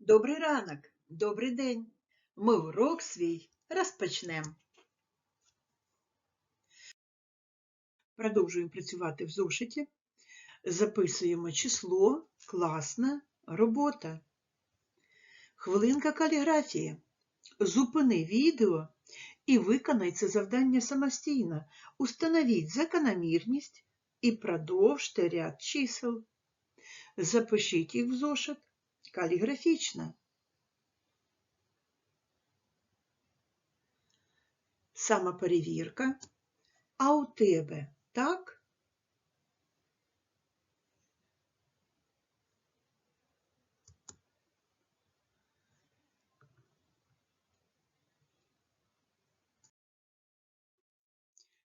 Добрий ранок, добрий день. Ми урок свій розпочнемо. Продовжуємо працювати в зошиті. Записуємо число, класна робота. Хвилинка каліграфії. Зупини відео і виконай це завдання самостійно. Установіть закономірність і продовжте ряд чисел. Запишіть їх в зошит каліграфічно. Самоперевірка. А у тебе так?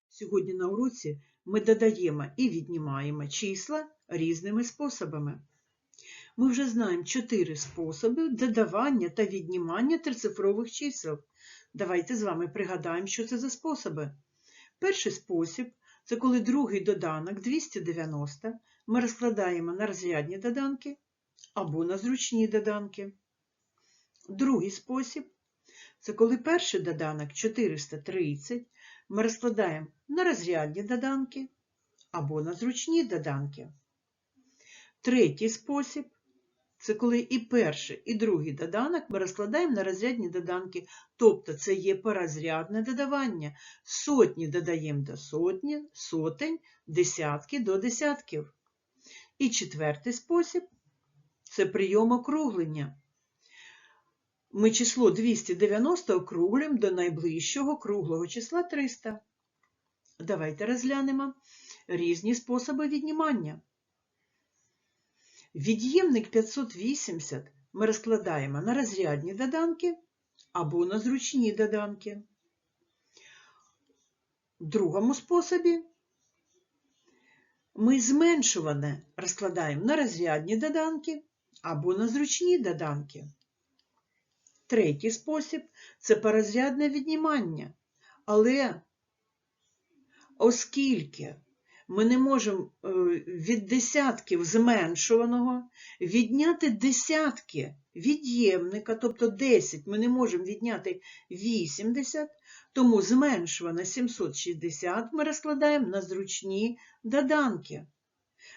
Сьогодні на уроці ми додаємо і віднімаємо числа різними способами. Ми вже знаємо чотири способи додавання та віднімання трицифрових чисел. Давайте з вами пригадаємо, що це за способи. Перший спосіб це коли другий доданок 290 ми розкладаємо на розрядні доданки або на зручні доданки. Другий спосіб це коли перший доданок 430 ми розкладаємо на розрядні доданки або на зручні доданки. Третій спосіб це коли і перший, і другий доданок ми розкладаємо на розрядні доданки, тобто це є порозрядне додавання. Сотні додаємо до сотні, сотень, десятки до десятків. І четвертий спосіб це прийом округлення. Ми число 290 округлюємо до найближчого круглого числа 300. Давайте розглянемо різні способи віднімання. Від'ємник 580 ми розкладаємо на розрядні доданки або на зручні доданки. В другому способі ми зменшуване розкладаємо на розрядні доданки або на зручні доданки. Третій спосіб це порозрядне віднімання. Але оскільки ми не можемо е, від десятків зменшуваного відняти десятки від'ємника, тобто 10 ми не можемо відняти 80, тому зменшуване 760 ми розкладаємо на зручні доданки.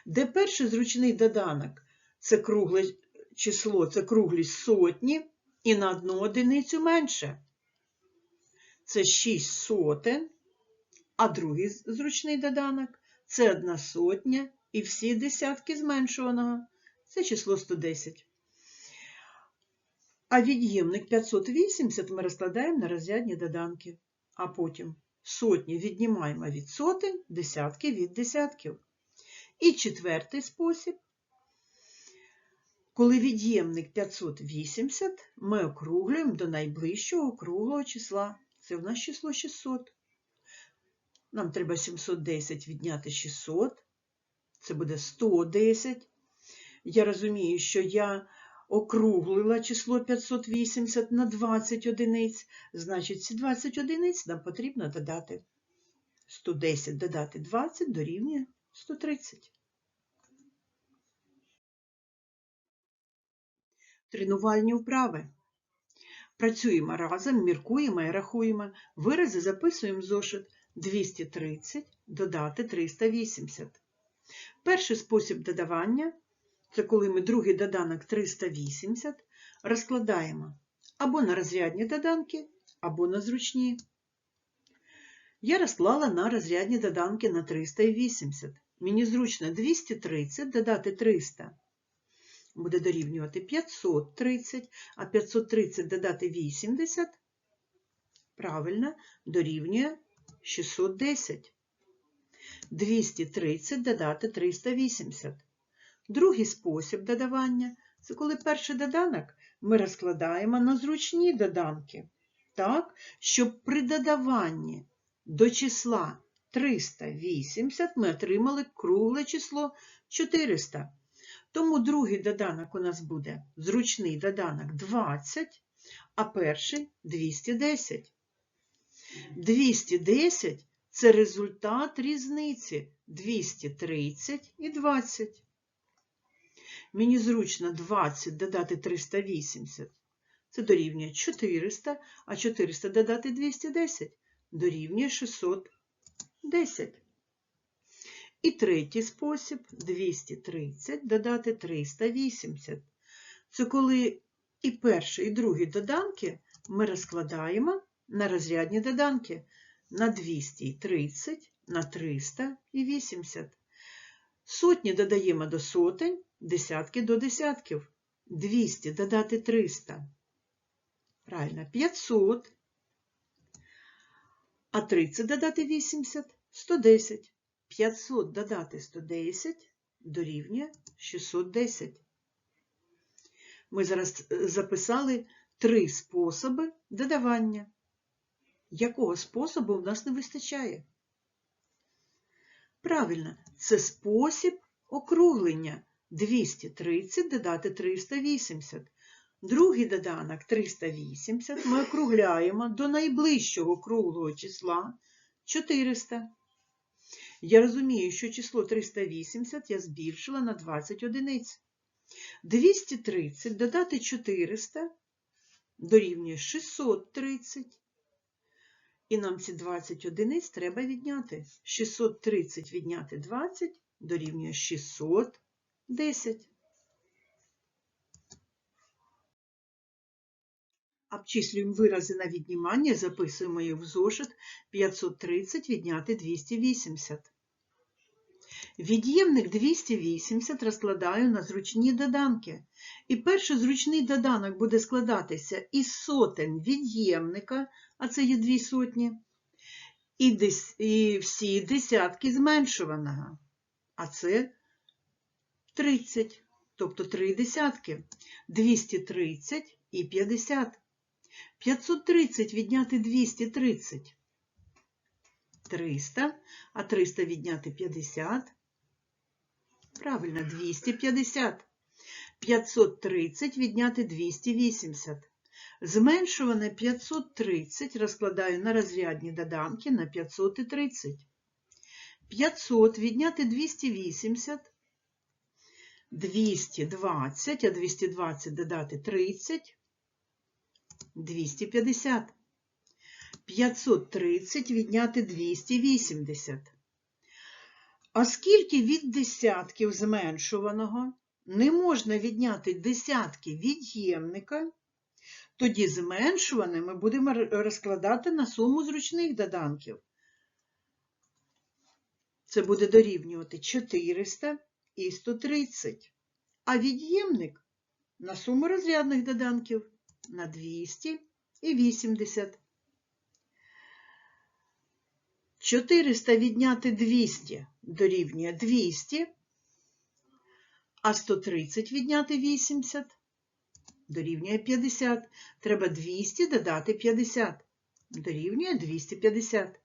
Де перший зручний доданок це кругле число, це круглі сотні, і на одну одиницю менше. Це 6 сотень, а другий зручний доданок це одна сотня і всі десятки зменшуваного. Це число 110. А від'ємник 580 ми розкладаємо на розрядні доданки, а потім сотні віднімаємо від сотень, десятки від десятків. І четвертий спосіб. Коли від'ємник 580, ми округлюємо до найближчого круглого числа. Це в нас число 600. Нам треба 710 відняти 600. Це буде 110. Я розумію, що я округлила число 580 на 20 одиниць. Значить, ці 20 одиниць нам потрібно додати. 110 додати 20 дорівнює 130. Тренувальні вправи. Працюємо разом, міркуємо і рахуємо. Вирази записуємо в зошит 230 додати 380. Перший спосіб додавання це коли ми другий доданок 380 розкладаємо або на розрядні доданки, або на зручні. Я розклала на розрядні доданки на 380. Мені зручно 230 додати 300 буде дорівнювати 530, а 530 додати 80, правильно, дорівнює 610. 230 додати 380. Другий спосіб додавання це коли перший доданок ми розкладаємо на зручні доданки, так, щоб при додаванні до числа 380 ми отримали кругле число 400. Тому другий доданок у нас буде зручний доданок 20, а перший 210. 210 це результат різниці 230 і 20. Мені зручно 20 додати 380. Це дорівнює 400, а 400 додати 210 дорівнює 610. І третій спосіб 230 додати 380. Це коли і перший, і другий доданки ми розкладаємо на розрядні доданки на 230, на 300 і 80. Сотні додаємо до сотень, десятки до десятків. 200 додати 300. Правильно, 500. А 30 додати 80 110. 500 додати 110 дорівнює 610. Ми зараз записали три способи додавання. Якого способу в нас не вистачає? Правильно, це спосіб округлення. 230 додати 380. Другий доданок 380 ми округляємо до найближчого круглого числа 400. Я розумію, що число 380 я збільшила на 20 одиниць. 230 додати 400 дорівнює 630. І нам ці 20 одиниць треба відняти. 630 відняти 20 дорівнює 610. Обчислюємо вирази на віднімання, записуємо їх в зошит 530 відняти 280. Від'ємник 280 розкладаю на зручні доданки. І перший зручний доданок буде складатися із сотень від'ємника, а це є дві сотні, і, дес, і всі десятки зменшуваного, а це 30, тобто 3 десятки, 230 і 50. 530 відняти 230. 300, а 300 відняти 50. Правильно, 250. 530 відняти 280. Зменшуване 530 розкладаю на розрядні доданки на 530. 500 відняти 280. 220, а 220 додати 30. 250. 530 відняти 280. А скільки від десятків зменшуваного не можна відняти десятки від'ємника, тоді зменшуване ми будемо розкладати на суму зручних доданків. Це буде дорівнювати 400 і 130. А від'ємник на суму розрядних доданків на 200 і 80. 400 відняти 200 дорівнює 200, а 130 відняти 80 дорівнює 50. Треба 200 додати 50, дорівнює 250.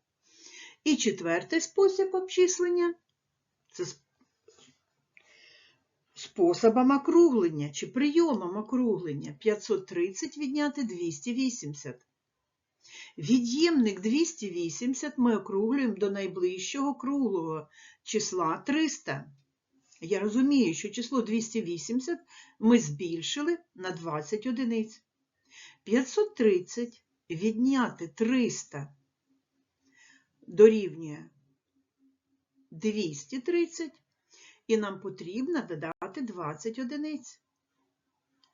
І четвертий спосіб обчислення це способом округлення чи прийомом округлення 530 відняти 280. Від'ємник 280 ми округлюємо до найближчого круглого числа 300. Я розумію, що число 280 ми збільшили на 20 одиниць. 530 відняти 300 дорівнює 230, і нам потрібно додати 20 одиниць.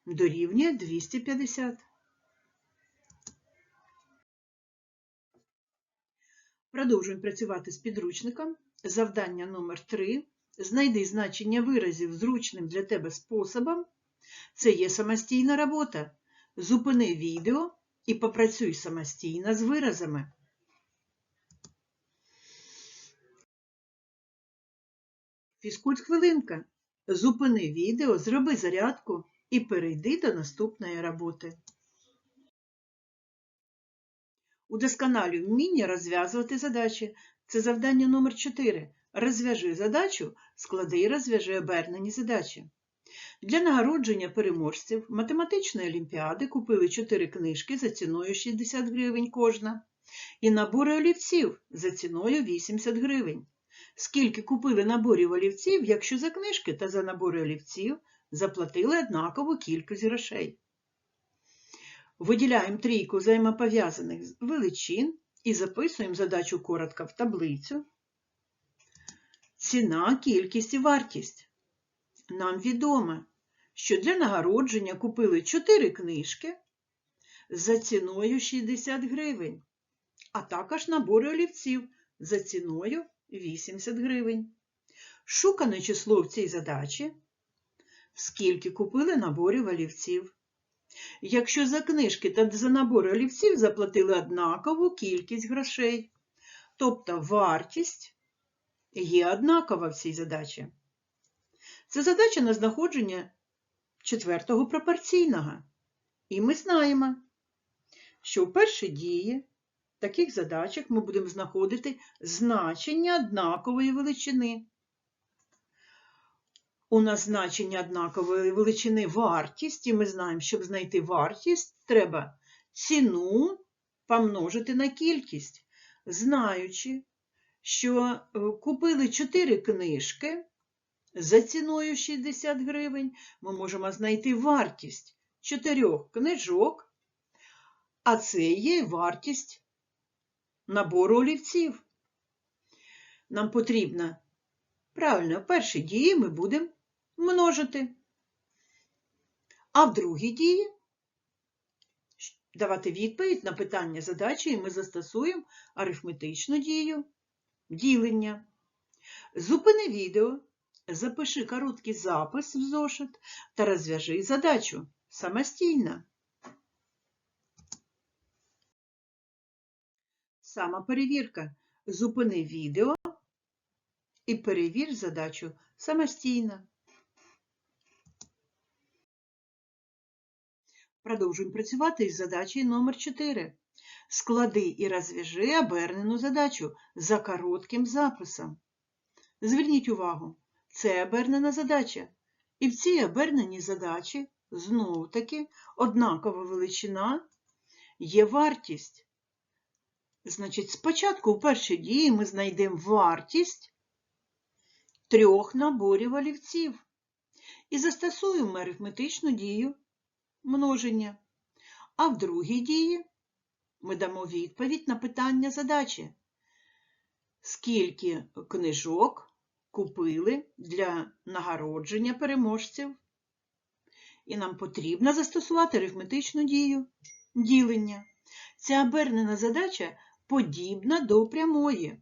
Дорівнює 250. Продовжуємо працювати з підручником. Завдання номер 3. Знайди значення виразів зручним для тебе способом. Це є самостійна робота. Зупини відео і попрацюй самостійно з виразами. Фізкульт хвилинка. Зупини відео, зроби зарядку і перейди до наступної роботи. Удосконалюй вміння розв'язувати задачі. Це завдання номер 4. Розв'яжи задачу, склади і розв'яжи обернені задачі. Для нагородження переможців математичної олімпіади купили 4 книжки за ціною 60 гривень кожна і набори олівців за ціною 80 гривень. Скільки купили наборів олівців, якщо за книжки та за набори олівців заплатили однакову кількість грошей. Виділяємо трійку взаємопов'язаних величин і записуємо задачу коротко в таблицю. Ціна, кількість і вартість. Нам відомо, що для нагородження купили 4 книжки за ціною 60 гривень, а також набори олівців за ціною 80 гривень. Шукане число в цій задачі, скільки купили наборів олівців. Якщо за книжки та за набори олівців заплатили однакову кількість грошей, тобто вартість є однакова в цій задачі. Це задача на знаходження четвертого пропорційного. І ми знаємо, що в першій дії таких задачах ми будемо знаходити значення однакової величини. У нас значення однакової величини вартість, і ми знаємо, щоб знайти вартість, треба ціну помножити на кількість, знаючи, що е, купили 4 книжки за ціною 60 гривень, ми можемо знайти вартість 4 книжок, а це є вартість набору олівців. Нам потрібно, правильно, в першій дії ми будемо множити. А в другій дії давати відповідь на питання задачі, і ми застосуємо арифметичну дію ділення. Зупини відео, запиши короткий запис в зошит та розв'яжи задачу самостійно. Самоперевірка. Зупини відео і перевір задачу самостійно. Продовжуємо працювати із задачею номер 4. Склади і розв'яжи обернену задачу за коротким записом. Зверніть увагу, це обернена задача. І в цій оберненій задачі знову таки однакова величина є вартість. Значить, спочатку в першій дії ми знайдемо вартість трьох наборів олівців і застосуємо арифметичну дію множення. А в другій дії ми дамо відповідь на питання задачі. Скільки книжок купили для нагородження переможців? І нам потрібно застосувати арифметичну дію ділення. Ця обернена задача подібна до прямої.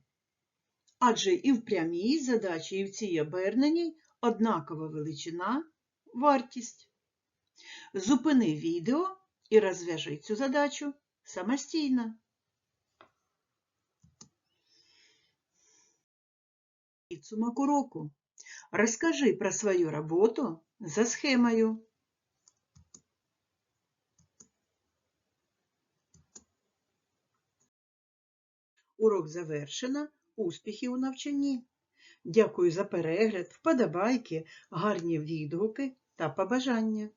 Адже і в прямій задачі, і в цій оберненій однакова величина вартість. Зупини відео і розв'яжи цю задачу самостійно. Підсумок уроку. Розкажи про свою роботу за схемою. Урок завершено. Успіхів у навчанні. Дякую за перегляд, вподобайки, гарні відгуки та побажання.